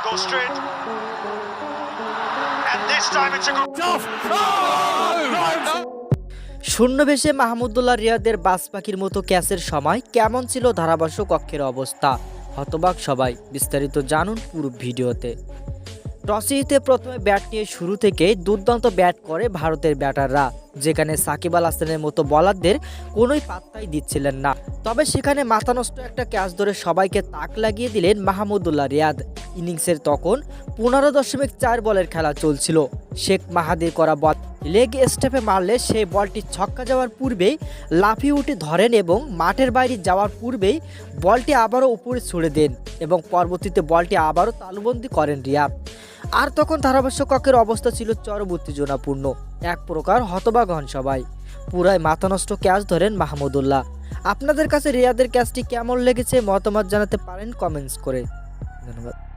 Goes straight. And this time it's a good. Oh! শূন্য বেশে মাহমুদুল্লাহ রিয়াদের বাস পাখির মতো ক্যাচের সময় কেমন ছিল ধারাভাষ্য কক্ষের অবস্থা হতবাক সবাই বিস্তারিত জানুন পুরো ভিডিওতে টসে জিতে প্রথমে ব্যাট নিয়ে শুরু থেকেই দুর্দান্ত ব্যাট করে ভারতের ব্যাটাররা, যেখানে সাকিব আল হাসানের মতো বলারদের কোনোই পাত্তাই দিচ্ছিলেন না। তবে সেখানে মাথা নষ্ট একটা ক্যাচ ধরে সবাইকে তাক লাগিয়ে দিলেন মাহমুদুল্লাহ রিয়াদ। ইনিংসের তখন পনেরো দশমিক চার বলের খেলা চলছিল। শেখ মাহাদির করা বল লেগ স্টেপে মারলে সেই বলটি ছক্কা যাওয়ার পূর্বেই লাফিয়ে উঠে ধরেন এবং মাঠের বাইরে যাওয়ার পূর্বেই বলটি আবারও উপরে ছুড়ে দেন এবং পরবর্তীতে বলটি আবারও তালুবন্দি করেন রিয়াদ। আর তখন ধারাভাষ্য কক্ষের অবস্থা ছিল চরম উত্তেজনাপূর্ণ এক প্রকার হতবাক হন সবাই পুরায় মাথা নষ্ট ক্যাচ ধরেন মাহমুদুল্লাহ আপনাদের কাছে রিয়াদের ক্যাচটি কেমন লেগেছে মতামত জানাতে পারেন কমেন্টস করে। ধন্যবাদ।